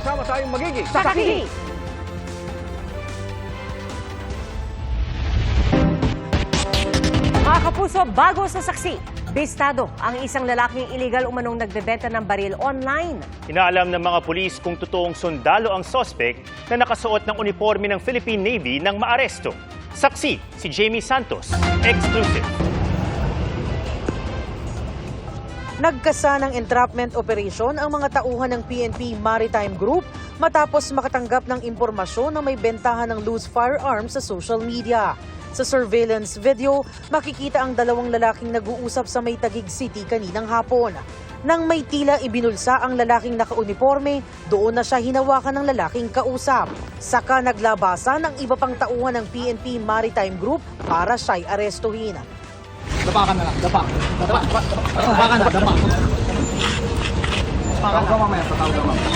sama-sama tayong magiging Sakaki! Mga kapuso, bago sa saksi, bistado ang isang lalaking illegal umanong nagbebenta ng baril online. Inaalam ng mga pulis kung totoong sundalo ang sospek na nakasuot ng uniforme ng Philippine Navy nang maaresto. Saksi, si Jamie Santos. Exclusive. Nagkasa ng entrapment operation ang mga tauhan ng PNP Maritime Group matapos makatanggap ng impormasyon na may bentahan ng loose firearms sa social media. Sa surveillance video, makikita ang dalawang lalaking nag-uusap sa may Tagig City kaninang hapon. Nang may tila ibinulsa ang lalaking nakauniforme, doon na siya hinawakan ng lalaking kausap. Saka naglabasan ang iba pang tauhan ng PNP Maritime Group para siya'y arestuhin. Dapa ka na lang, dapa. Dapa, dapa. Dapa ka na, dapa. Tawag ka mamaya, tatawag ka mamaya.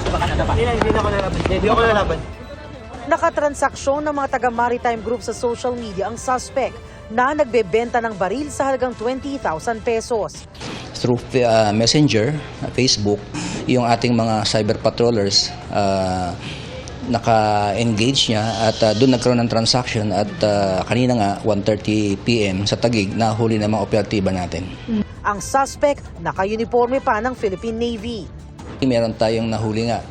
Dapa ka na, dapa. Hindi, hindi na ako lalaban. Hindi ako lalaban. Nakatransaksyon ng mga taga-Maritime Group sa social media ang suspect na nagbebenta ng baril sa halagang 20,000 pesos. through uh, Messenger, Facebook, yung ating mga cyber patrollers uh, naka-engage niya at uh, doon nagkaroon ng transaction at uh, kanina nga 1:30 PM sa Tagig nahuli ng mga operatiba natin. Ang suspect naka-uniforme pa ng Philippine Navy. Meron tayong nahuli nga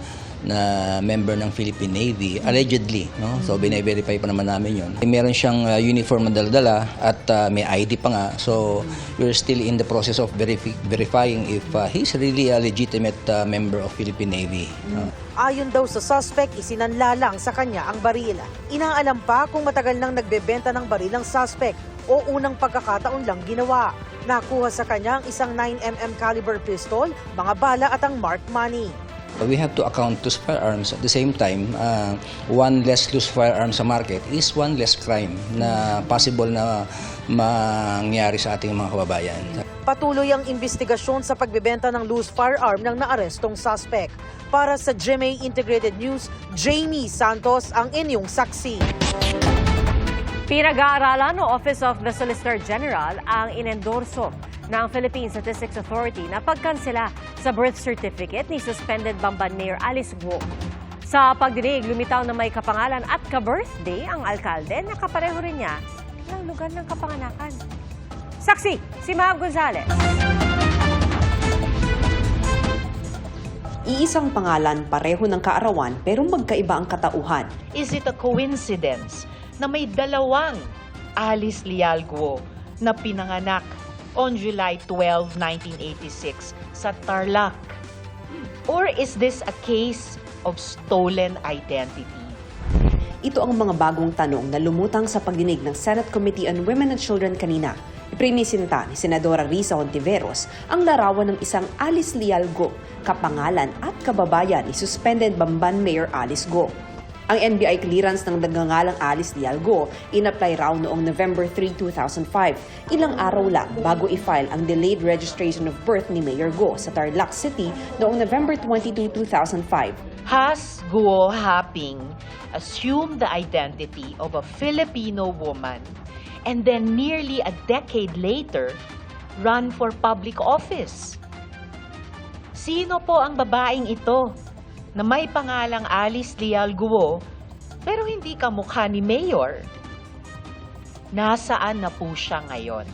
na member ng Philippine Navy allegedly no so bine-verify pa naman namin yon meron siyang uh, uniform na dala at uh, may ID pa nga so we're still in the process of verifi- verifying if uh, he's really a legitimate uh, member of Philippine Navy no? Ayon daw sa suspect, isinanla lang sa kanya ang baril. Inaalam pa kung matagal nang nagbebenta ng baril ang suspect o unang pagkakataon lang ginawa. Nakuha sa kanya ang isang 9mm caliber pistol, mga bala at ang marked money. We have to account loose firearms at the same time uh, one less loose firearms sa market is one less crime na possible na mangyari sa ating mga kababayan Patuloy ang investigasyon sa pagbebenta ng loose firearm ng naarestong suspect. Para sa GMA Integrated News, Jamie Santos ang inyong saksi. Pinag-aaralan ng Office of the Solicitor General ang inendorso ng Philippine Statistics Authority na pagkansela sa birth certificate ni suspended Bamban Mayor Alice Guo. Sa pagdinig, lumitaw na may kapangalan at ka-birthday ang alkalde na kapareho rin niya ng lugar ng kapanganakan. Saksi, si Ma'am Gonzales. Iisang pangalan, pareho ng kaarawan pero magkaiba ang katauhan. Is it a coincidence na may dalawang Alice Lialguo na pinanganak on July 12, 1986 sa Tarlac? Or is this a case of stolen identity? Ito ang mga bagong tanong na lumutang sa pagdinig ng Senate Committee on Women and Children kanina. Iprinisinta ni Senadora Risa Hontiveros ang larawan ng isang Alice Lialgo, kapangalan at kababayan ni suspended Bamban Mayor Alice Go. Ang NBI clearance ng nagngangalang Alice Lialgo in-apply raw noong November 3, 2005, ilang araw lang bago i-file ang delayed registration of birth ni Mayor Go sa Tarlac City noong November 22, 2005. Has Guo Haping assumed the identity of a Filipino woman and then nearly a decade later run for public office? Sino po ang babaeng ito na may pangalang Alice Lial Guo pero hindi kamukha ni Mayor? Nasaan na po siya ngayon?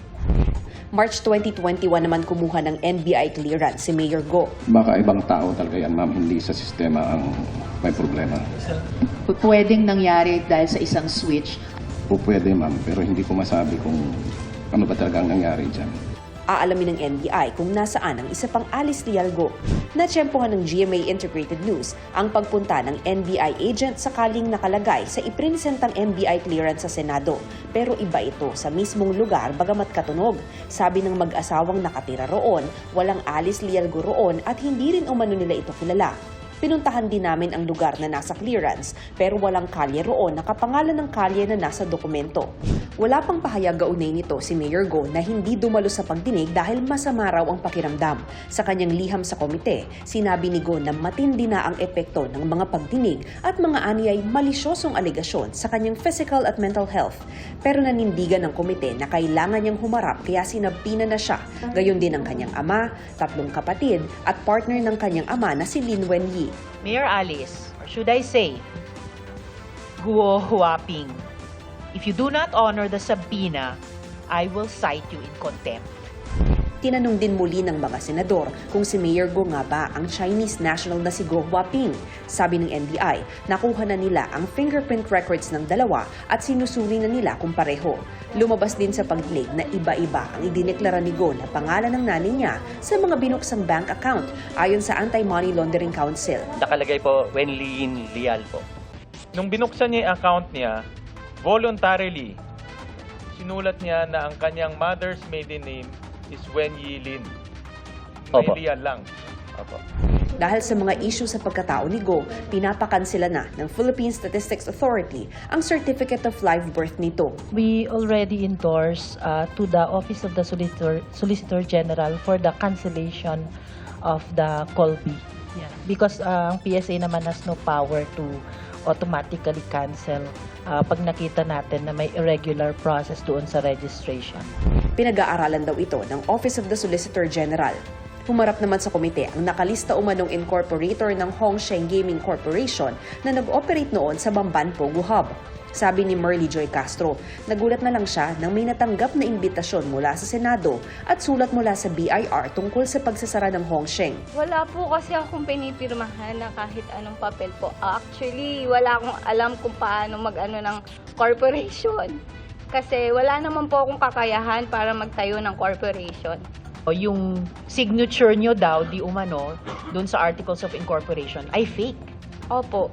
March 2021 naman kumuha ng NBI clearance si Mayor Go. Baka ibang tao talaga yan, ma'am. Hindi sa sistema ang may problema. Pwedeng nangyari dahil sa isang switch. Pwede, ma'am. Pero hindi ko masabi kung ano ba talaga ang nangyari dyan. Aalamin ng NBI kung nasaan ang isa pang Alice Lialgo. Natsyempohan ng GMA Integrated News ang pagpunta ng NBI agent sakaling nakalagay sa iprinisentang NBI clearance sa Senado. Pero iba ito sa mismong lugar bagamat katunog. Sabi ng mag-asawang nakatira roon, walang Alice Lialgo roon at hindi rin umano nila ito kilala. Pinuntahan din namin ang lugar na nasa clearance pero walang kalye roon na kapangalan ng kalye na nasa dokumento. Wala pang pahayag gaunay nito si Mayor Go na hindi dumalo sa pagdinig dahil masama raw ang pakiramdam. Sa kanyang liham sa komite, sinabi ni Go na matindi na ang epekto ng mga pagdinig at mga aniyay malisyosong alegasyon sa kanyang physical at mental health. Pero nanindigan ng komite na kailangan niyang humarap kaya sinabina na siya. Gayon din ang kanyang ama, tatlong kapatid at partner ng kanyang ama na si Lin Wenyi. Mayor Alice, or should I say, Guo Huaping, if you do not honor the subpoena, I will cite you in contempt. Tinanong din muli ng mga senador kung si Mayor Go nga ba ang Chinese national na si Guo Huaping. Sabi ng NBI, nakuha na nila ang fingerprint records ng dalawa at sinusuri na nila kung pareho. Lumabas din sa pagdinig na iba-iba ang idineklara ni Go na pangalan ng nanay niya sa mga binuksang bank account ayon sa Anti-Money Laundering Council. Nakalagay po, Wenlin Lial po. Nung binuksan niya yung account niya, voluntarily, sinulat niya na ang kanyang mother's maiden name is Wen Yilin. Opo. May Lian lang. Opo. Dahil sa mga issue sa pagkatao ni Go, pinapakansela na ng Philippine Statistics Authority ang Certificate of Live Birth nito. we already endorse uh, to the Office of the Solicitor, Solicitor General for the cancellation of the Colby. Yeah. Because uh, ang PSA naman has no power to automatically cancel uh, pag nakita natin na may irregular process doon sa registration. Pinag-aaralan daw ito ng Office of the Solicitor General. Humarap naman sa komite ang nakalista umanong incorporator ng Hongsheng Gaming Corporation na nag-operate noon sa Bamban Pogo Hub. Sabi ni Merly Joy Castro, nagulat na lang siya nang may natanggap na imbitasyon mula sa Senado at sulat mula sa BIR tungkol sa pagsasara ng Hongsheng. Wala po kasi akong pinipirmahan na kahit anong papel po. Actually, wala akong alam kung paano mag-ano ng corporation. Kasi wala naman po akong kakayahan para magtayo ng corporation. O yung signature nyo daw, di umano, doon sa Articles of Incorporation, ay fake. Opo.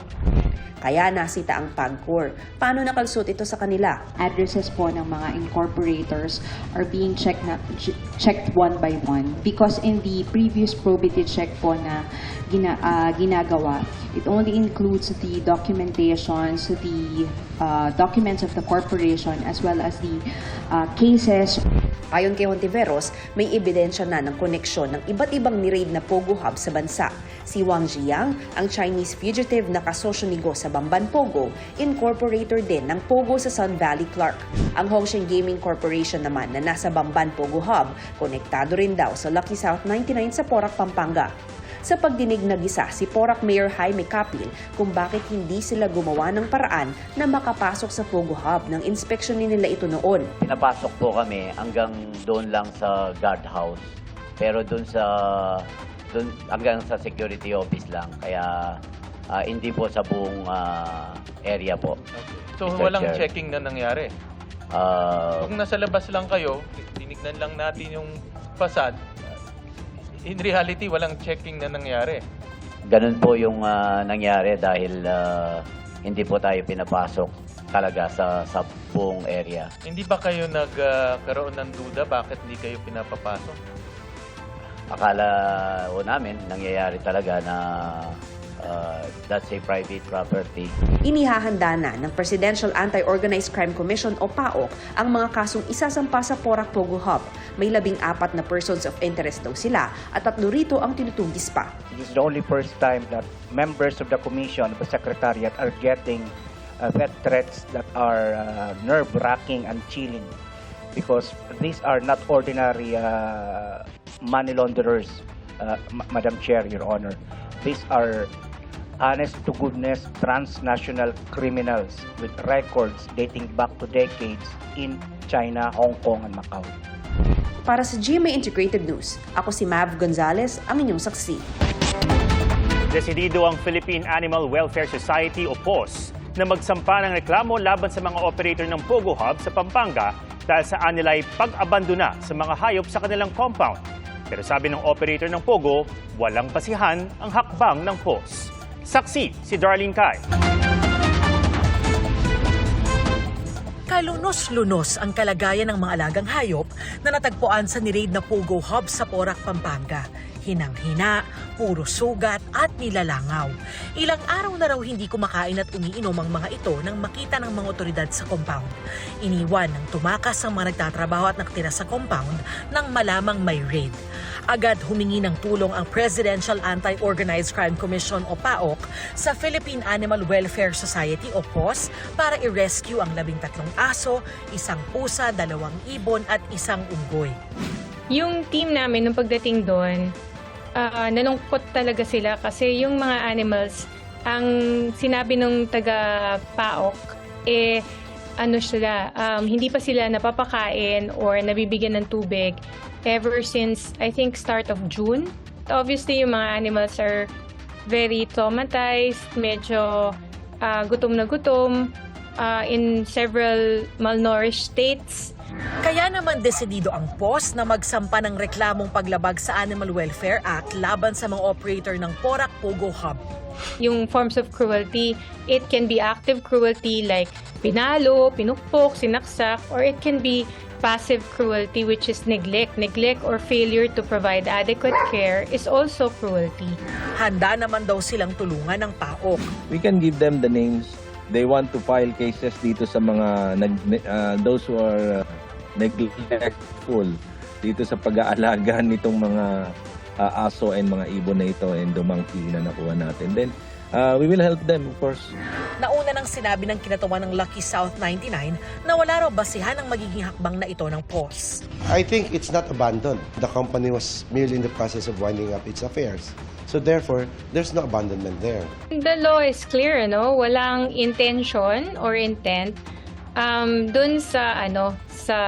Kaya nasita ang PAGCOR. Paano nakalusot ito sa kanila? Addresses po ng mga incorporators are being checked, na, ch- checked one by one because in the previous probity check po na gina, ah, ginagawa, it only includes the documentations, the ah, documents of the corporation as well as the ah, cases Ayon kay Hontiveros, may ebidensya na ng koneksyon ng iba't ibang niraid na Pogo Hub sa bansa. Si Wang Jiang, ang Chinese fugitive na kasosyo ni Go sa Bamban Pogo, incorporator din ng Pogo sa Sun Valley Clark. Ang Hongsheng Gaming Corporation naman na nasa Bamban Pogo Hub, konektado rin daw sa Lucky South 99 sa Porac, Pampanga. Sa pagdinig na gisa si Porac Mayor Jaime Capil kung bakit hindi sila gumawa ng paraan na makapasok sa Pogo Hub nang inspeksyon nila ito noon. Pinapasok po kami hanggang doon lang sa guardhouse. Pero doon sa doon hanggang sa security office lang. Kaya ah, hindi po sa buong ah, area po. So Mr. walang Chair. checking na nangyari. Ah, Kung nasa labas lang kayo, tinignan lang natin yung facade, in reality, walang checking na nangyari. ganun po yung ah, nangyari dahil ah, hindi po tayo pinapasok talaga sa sa buong area. Hindi ba kayo nagkaroon ng duda bakit hindi kayo pinapapasok? Akala po namin nangyayari talaga na ah, that's a private property. Inihahanda na ng Presidential Anti-Organized Crime Commission o PAOK ang mga kasong isasampa sa Porac Pogo Hub. May labing apat na persons of interest daw sila at tatlo rito ang tinutugis pa. This is the only first time that members of the commission of the secretariat are getting uh, that threats that are uh, nerve-wracking and chilling because these are not ordinary uh, money launderers, uh, Ma- Madam Chair, Your Honor. These are honest to goodness transnational criminals with records dating back to decades in China, Hong Kong, and Macau. Para sa GMA Integrated News, ako si Mav Gonzalez, ang inyong saksi. Desidido ang Philippine Animal Welfare Society o POS na magsampa ng reklamo laban sa mga operator ng Pogo Hub sa Pampanga dahil sa anilay pag-abandona sa mga hayop sa kanilang compound. Pero sabi ng operator ng Pogo, walang basihan ang hakbang ng POS. Saksi si Darlene Kai. Kalunos-lunos ang kalagayan ng mga alagang hayop na natagpuan sa niraid na Pogo Hub sa Porac, Pampanga. Hinang-hina, puro sugat at nilalangaw. Ilang araw na raw hindi kumakain at umiinom ang mga ito nang makita ng mga otoridad sa compound. Iniwan ng tumakas ang mga nagtatrabaho at nakatira sa compound nang malamang may raid. Agad humingi ng tulong ang Presidential Anti-Organized Crime Commission o PAOK sa Philippine Animal Welfare Society o POS para i-rescue ang labing tatlong aso, isang pusa, dalawang ibon at isang unggoy. Yung team namin nung pagdating doon, ah, nalungkot talaga sila kasi yung mga animals, ang sinabi nung taga PAOK, eh, ano sila, um, hindi pa sila napapakain or nabibigyan ng tubig ever since, I think, start of June. Obviously, yung mga animals are very traumatized, medyo ah, gutom na gutom, ah, in several malnourished states. Kaya naman desidido ang POS na magsampa ng reklamong paglabag sa Animal Welfare Act laban sa mga operator ng Porac Pogo Hub. yung forms of cruelty. It can be active cruelty like pinalo, pinukpok, sinaksak, or it can be passive cruelty which is neglect. Neglect or failure to provide adequate care is also cruelty. Handa naman daw silang tulungan ng PAOK. we can give them the names. They want to file cases dito sa mga nag, uh, those who are uh, neglectful dito sa pag-aalaga nitong mga uh, aso and mga ibon na ito and dumangki na nakuha natin. Then uh, we will help them of course. Nauna nang sinabi ng kinatawan ng Lucky South 99 na wala raw basihan ang magiging hakbang na ito ng POS. I think it's not abandoned. The company was merely in the process of winding up its affairs. So therefore, there's no abandonment there. The law is clear, no? Walang intention or intent um, dun sa ano sa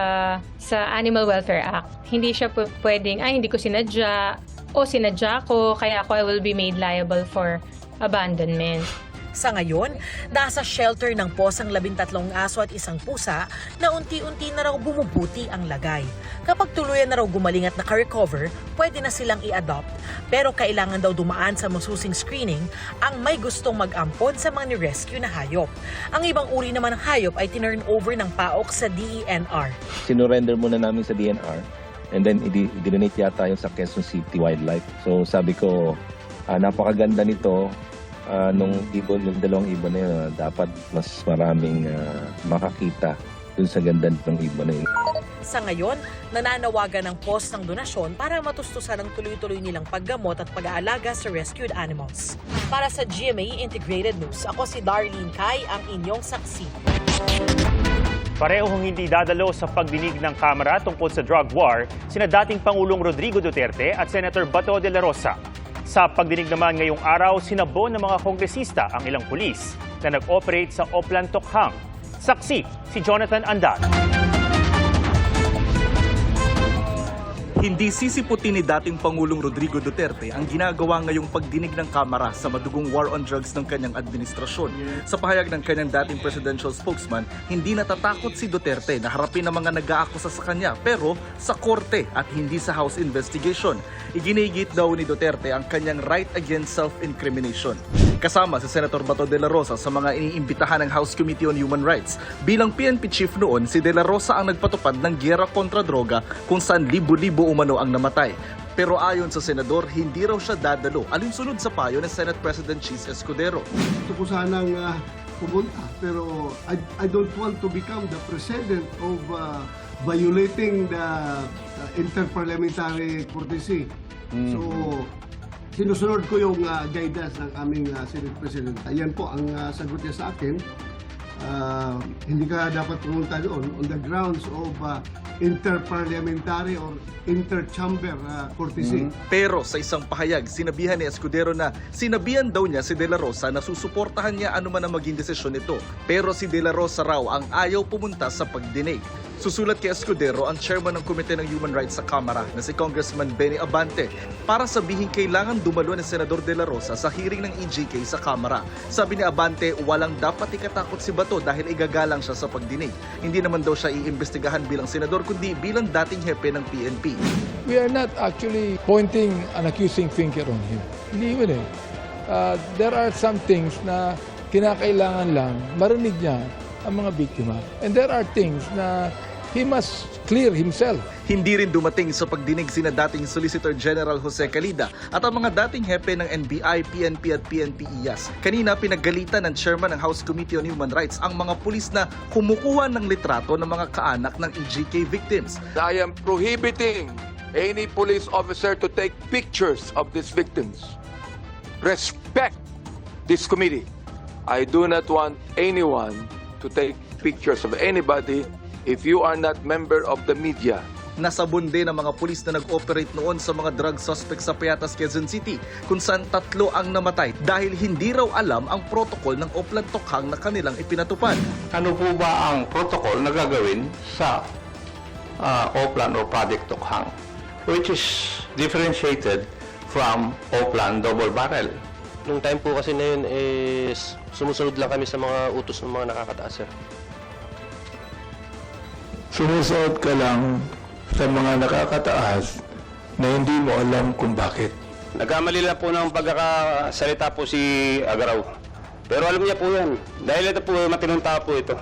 sa Animal Welfare Act. Hindi siya pu- pwedeng ay hindi ko sinadya o sinadya ko kaya ako I will be made liable for abandonment. Sa ngayon, nasa shelter ng POS ang labintatlong aso at isang pusa na unti-unti na raw bumubuti ang lagay. Kapag tuluyan na raw gumaling at naka-recover, pwede na silang i-adopt. Pero kailangan daw dumaan sa masusing screening ang may gustong mag-ampon sa mga ni-rescue na hayop. Ang ibang uri naman ng hayop ay tinurn over ng PAOK sa E DENR. Sinurrender muna namin sa DNR and then i-donate yata yung sa Quezon City Wildlife. So sabi ko, ah, napakaganda nito ah, nung ibon, yung dalawang ibon na yun, ah, dapat mas maraming ah, makakita dun sa ganda ng ibon na yun. Sa ngayon, nananawagan ng POS ng donasyon para matustusan ang tuloy-tuloy nilang paggamot at pag-aalaga sa rescued animals. Para sa GMA Integrated News, ako si Darlene Kai, ang inyong saksi. Parehong hindi dadalo sa pagdinig ng Kamara tungkol sa drug war sina dating Pangulong Rodrigo Duterte at Senator Bato de la Rosa. Sa pagdinig naman ngayong araw, sinabon ng mga kongresista ang ilang pulis na nag-operate sa Oplan Tokhang. Saksi si Jonathan Andat. Hindi sisiputin ni dating Pangulong Rodrigo Duterte ang ginagawa ngayong pagdinig ng Kamara sa madugong war on drugs ng kanyang administrasyon. Sa pahayag ng kanyang dating presidential spokesman, hindi natatakot si Duterte na harapin ang mga nag-aakusa sa kanya pero sa korte at hindi sa House investigation. Iginigit daw ni Duterte ang kanyang right against self-incrimination. Kasama si Senator Bato de la Rosa sa mga iniimbitahan ng House Committee on Human Rights. Bilang PNP chief noon, si de la Rosa ang nagpatupad ng gyera kontra droga kung saan libo-libo umano ang namatay. Pero ayon sa senador, hindi raw siya dadalo alinsunod sa payo ng Senate President Cheese Escudero. Gusto ko sanang ah, pumunta pero I, I don't want to become the president of ah, violating the ah, interparliamentary courtesy. So, sinusunod ko yung ah, guidance ng aming ah, Senate President. Ayan po ang ah, sagot niya sa akin. Ah, hindi ka dapat pumunta doon on the grounds of ah, interparliamentary or interchamber ah, courtesy. Pero sa isang pahayag, sinabihan ni Escudero na sinabihan daw niya si De La Rosa na susuportahan niya anuman ang maging desisyon nito. Pero si De La Rosa raw ang ayaw pumunta sa pagdinig. Susulat kay Escudero ang chairman ng Komite ng Human Rights sa Kamara na si Congressman Benny Abante para sabihin kailangan dumalo ni Senador De La Rosa sa hearing ng EJK sa Kamara. Sabi ni Abante, walang dapat ikatakot si Bato dahil igagalang siya sa pagdinig. Hindi naman daw siya iimbestigahan bilang senador kundi bilang dating hepe ng PNP. We are not actually pointing an accusing finger on him. Hindi yun eh. Uh, there are some things na kinakailangan lang marinig niya ang mga biktima. And there are things na he must clear himself. Hindi rin dumating sa pagdinig sina dating Solicitor General Jose Calida at ang mga dating hepe ng NBI, PNP at PNP-IAS. Kanina pinaggalitan ng chairman ng House Committee on Human Rights ang mga pulis na kumukuha ng litrato ng mga kaanak ng EJK victims. I am prohibiting any police officer to take pictures of these victims. Respect this committee. I do not want anyone to take pictures of anybody if you are not member of the media. Nasabon din ang mga pulis na nag-operate noon sa mga drug suspects sa Payatas, Quezon City kung saan tatlo ang namatay dahil hindi raw alam ang protocol ng Oplan Tokhang na kanilang ipinatupad. Ano po ba ang protocol na gagawin sa uh, Oplan or Project Tokhang which is differentiated from Oplan Double Barrel? Nung time po kasi na yun is sumusunod lang kami sa mga utos ng mga nakakataas, sir. Sumusuot ka lang sa mga nakakataas na hindi mo alam kung bakit. Nagkamali lang po ng pagkakasalita po si Agaraw. Pero alam niya po yan. Dahil ito po, matinong tao po ito.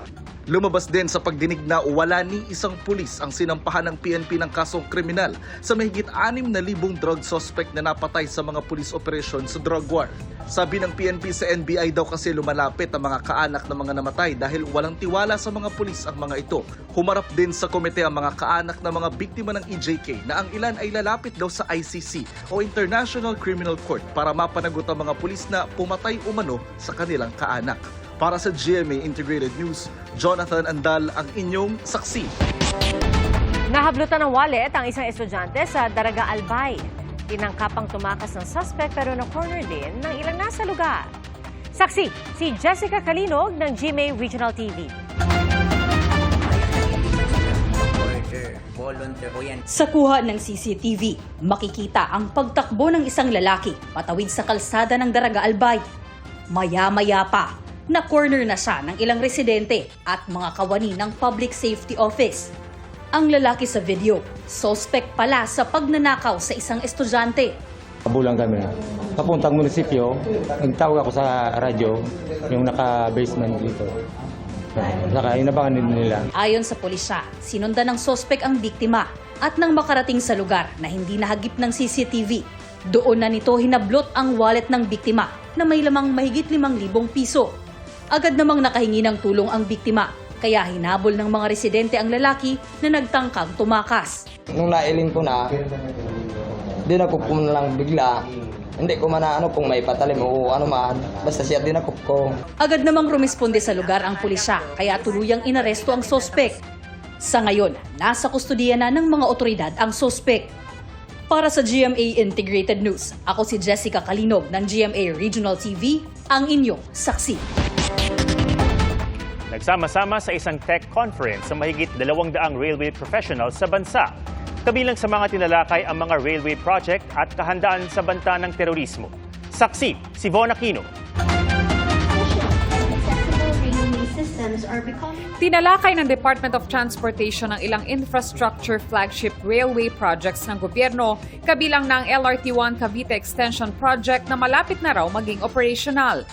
Lumabas din sa pagdinig na wala ni isang pulis ang sinampahan ng PNP ng kasong kriminal sa mahigit 6,000 drug suspect na napatay sa mga police operation sa drug war. Sabi ng PNP sa NBI daw kasi lumalapit ang mga kaanak ng mga namatay dahil walang tiwala sa mga pulis ang mga ito. Humarap din sa komite ang mga kaanak ng mga biktima ng EJK na ang ilan ay lalapit daw sa ICC o International Criminal Court para mapanagot ang mga pulis na pumatay umano sa kanilang kaanak. Para sa GMA Integrated News, Jonathan Andal ang inyong saksi. Nahablutan ng wallet ang isang estudyante sa Daraga Albay. Tinangkapang tumakas ng suspect pero na-corner din ng ilang nasa lugar. Saksi, si Jessica Kalinog ng GMA Regional TV. Sa kuha ng CCTV, makikita ang pagtakbo ng isang lalaki patawid sa kalsada ng Daraga Albay. Maya-maya pa, na corner na siya ng ilang residente at mga kawani ng Public Safety Office. Ang lalaki sa video, suspect pala sa pagnanakaw sa isang estudyante. Kabulang kami. Papuntang munisipyo, nagtawag ako sa radyo, yung naka-basement dito. Saka inabangan din nila. Ayon sa pulisya, sinundan ng suspect ang biktima at nang makarating sa lugar na hindi nahagip ng CCTV, doon na nito hinablot ang wallet ng biktima na may lamang mahigit 5,000 piso. Agad namang nakahingi ng tulong ang biktima, kaya hinabol ng mga residente ang lalaki na nagtangkang tumakas. Nung nailing ko na, din ako po na lang bigla. Hindi ko man ano kung may patalim o ano man. Basta siya din ako ko. Agad namang rumisponde sa lugar ang pulisya, kaya tuluyang inaresto ang sospek. Sa ngayon, nasa kustudiya na ng mga otoridad ang sospek. Para sa GMA Integrated News, ako si Jessica Kalinog ng GMA Regional TV, ang inyong saksi. Nagsama-sama sa isang tech conference sa mahigit 200 railway professionals sa bansa. Kabilang sa mga tinalakay ang mga railway project at kahandaan sa banta ng terorismo. Saksi, si Von Aquino. Tinalakay ng Department of Transportation ang ilang infrastructure flagship railway projects ng gobyerno, kabilang ng LRT1 Cavite Extension Project na malapit na raw maging operational.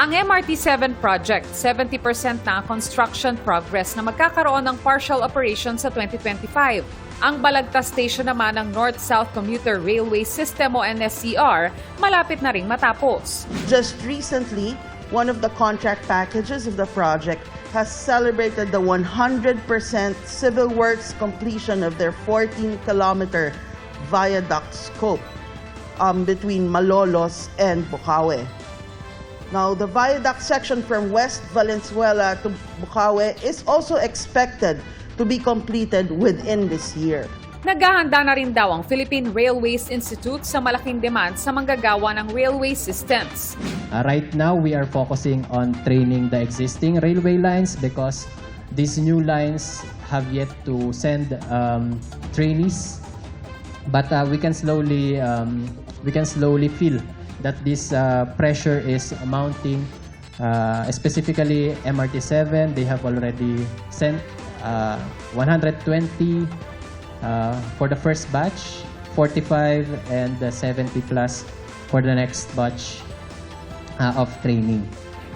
Ang MRT7 project, 70% na ang construction progress na magkakaroon ng partial operation sa 2025. Ang Balagtas Station naman ng North-South Commuter Railway System o NSCR malapit na ring matapos. Just recently, one of the contract packages of the project has celebrated the 100% civil works completion of their 14-kilometer viaduct scope um, between Malolos and Bukawe. Now, the viaduct section from West Valenzuela to Bukawe is also expected to be completed within this year. Naghahanda na rin daw ang Philippine Railways Institute sa malaking demand sa manggagawa ng railway systems. Uh, right now, we are focusing on training the existing railway lines because these new lines have yet to send um, trainees. But uh, we can slowly um, we can slowly feel that this uh, pressure is mounting. Uh, specifically, MRT7 they have already sent uh, 120 uh, for the first batch, 45 and uh, 70 plus for the next batch uh, of training.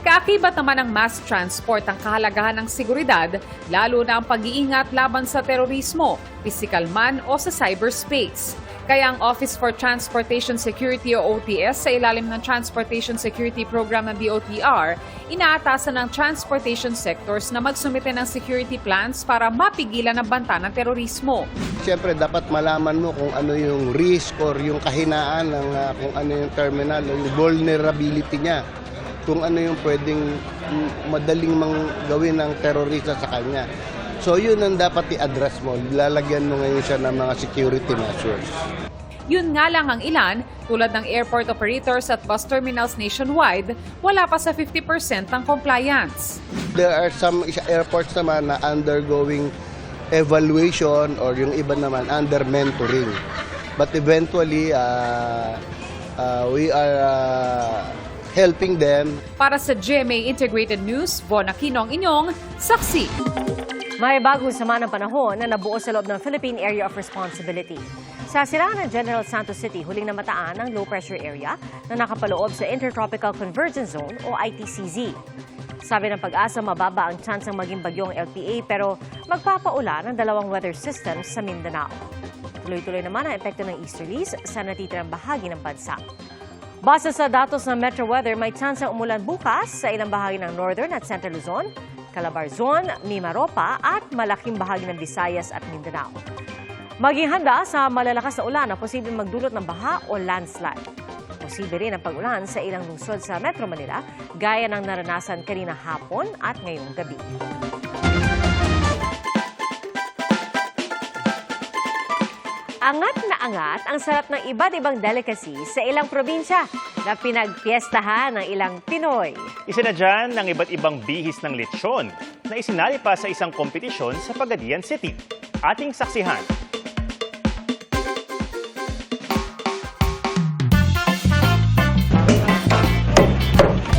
Kaakibat naman ng mass transport ang kahalagahan ng seguridad, lalo na ang pag-iingat laban sa terorismo, physical man o sa cyberspace. Kaya ang Office for Transportation Security o OTS sa ilalim ng Transportation Security Program ng DOTR, inaatasan ng transportation sectors na magsumite ng security plans para mapigilan ang banta ng terorismo. Siyempre, dapat malaman mo kung ano yung risk or yung kahinaan ng ah, kung ano yung terminal, yung vulnerability niya. Kung ano yung pwedeng mm, madaling mang gawin ng terorista sa kanya. So yun ang dapat i-address mo. Lalagyan mo ngayon siya ng mga security measures. Yun nga lang ang ilan, tulad ng airport operators at bus terminals nationwide, wala pa sa 50% ng compliance. There are some airports naman na undergoing evaluation or yung iba naman under mentoring. But eventually, uh, uh, we are uh, helping them Para sa GMA Integrated News, Von Aquino ang inyong saksi. May bagong sama ng panahon na nabuo sa loob ng Philippine Area of Responsibility. Sa silangan ng General Santos City, huling namataan ang low pressure area na nakapaloob sa Intertropical Convergence Zone o ITCZ. Sabi ng pag-asa, mababa ang chance ng maging bagyong LPA pero magpapaulan ang dalawang weather systems sa Mindanao. Tuloy-tuloy naman ang epekto ng easterlies sa natitirang bahagi ng bansa. Base sa datos ng Metro Weather, may chance ang umulan bukas sa ilang bahagi ng Northern at Central Luzon, Calabar Zone, Mimaropa at malaking bahagi ng Visayas at Mindanao. Maging handa sa malalakas na ulan na posibleng magdulot ng baha o landslide. Posible rin ang pag-ulan sa ilang lungsod sa Metro Manila gaya ng naranasan kanina hapon at ngayong gabi. Angat na angat ang sarap ng iba't ibang delicacy sa ilang probinsya na pinagpiestahan ng ilang Pinoy. Isa na dyan ng iba't ibang bihis ng lechon na isinali pa sa isang kompetisyon sa Pagadian City. Ating saksihan.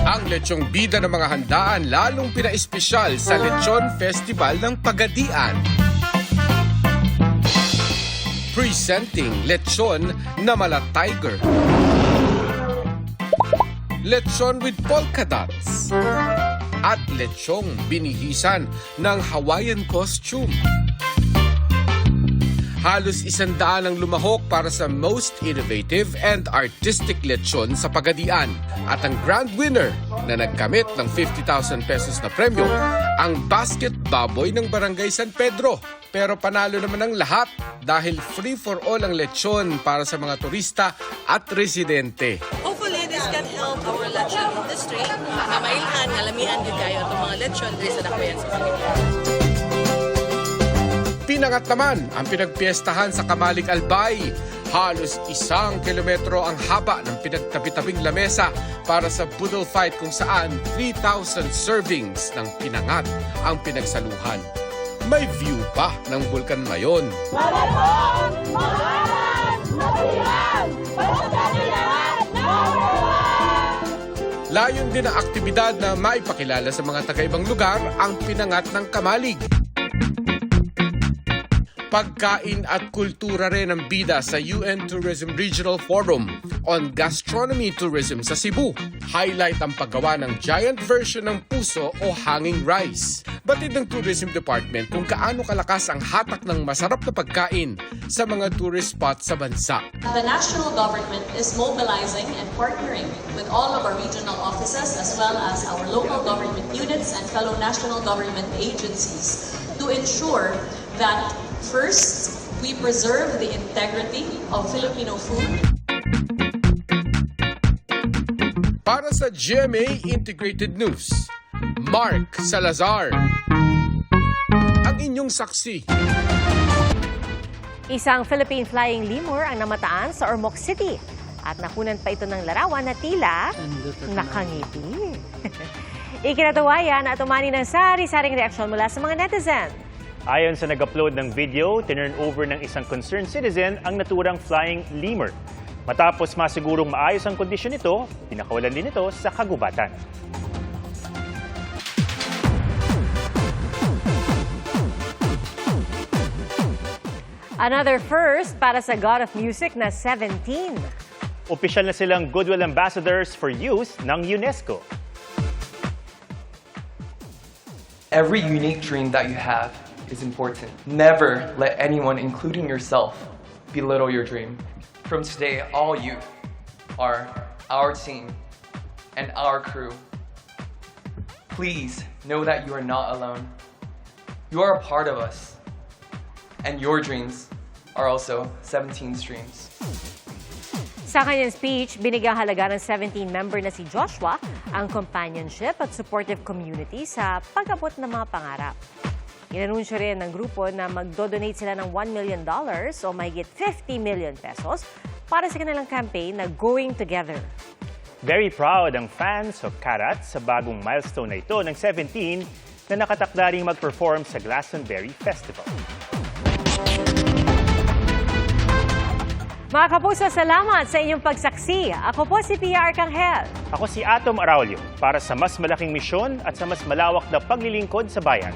Ang lechong bida ng mga handaan lalong pinaespesyal sa Lechon Festival ng Pagadian. Presenting lechon na mala tiger. Lechon with polka dots. At lechong binihisan ng Hawaiian costume. Halos isandaan ang lumahok para sa most innovative and artistic lechon sa Pagadian. At ang grand winner na nagkamit ng 50,000 pesos na premyo, ang basket baboy ng Barangay San Pedro. Pero panalo naman ang lahat dahil free for all ang lechon para sa mga turista at residente. Hopefully, this can help our lechon industry na mailhan, nalamihan din kayo itong mga lechon sa Dakbayan sa Pilipinas. Pinangat naman ang pinagpiestahan sa Kamalig Albay. Halos isang kilometro ang haba ng pinagtabi-tabing lamesa para sa Budol Fight kung saan 3,000 servings ng pinangat ang pinagsaluhan. May view pa ng Bulkan Mayon. Layon din ang aktibidad na maipakilala sa mga taga-ibang lugar ang pinangat ng kamalig. Pagkain at kultura rin ang bida sa UN Tourism Regional Forum on Gastronomy Tourism sa Cebu. Highlight ang paggawa ng giant version ng puso o hanging rice. Batid ng Tourism Department kung kaano kalakas ang hatak ng masarap na pagkain sa mga tourist spots sa bansa. The national government is mobilizing and partnering with all of our regional offices as well as our local government units and fellow national government agencies to ensure that first, we preserve the integrity of Filipino food. Para sa GMA Integrated News, Mark Salazar. Ang inyong saksi. Isang Philippine flying lemur ang namataan sa Ormoc City at nakunan pa ito ng larawan na tila nakangiti. Ikinatawayan at umani ng sari-saring reaksyon mula sa mga netizen. Ayon sa nag-upload ng video, tinurn over ng isang concerned citizen ang naturang flying lemur. Matapos masigurong maayos ang kondisyon nito, pinakawalan din ito sa kagubatan. Another first para sa God of Music na 17. Opisyal na silang Goodwill Ambassadors for Youth ng UNESCO. Every unique dream that you have is important. Never let anyone, including yourself, belittle your dream. From today, all youth are our team and our crew. Please know that you are not alone. You are a part of us, and your dreams are also 17 streams. Sa kanyang speech, binigyang halaga ng 17 member na si Joshua ang companionship at supportive community sa pag-abot ng mga pangarap. Inanunsyo rin ng grupo na magdodonate sila ng $1 million o mahigit 50 million pesos para sa kanilang campaign na Going Together. Very proud ang fans of Karat sa bagong milestone na ito ng 17 na nakatakda ring mag-perform sa Glastonbury Festival. Mga kapuso, salamat sa inyong pagsaksi. Ako po si Pia Arcangel. Ako si Atom Araulio para sa mas malaking misyon at sa mas malawak na paglilingkod sa bayan.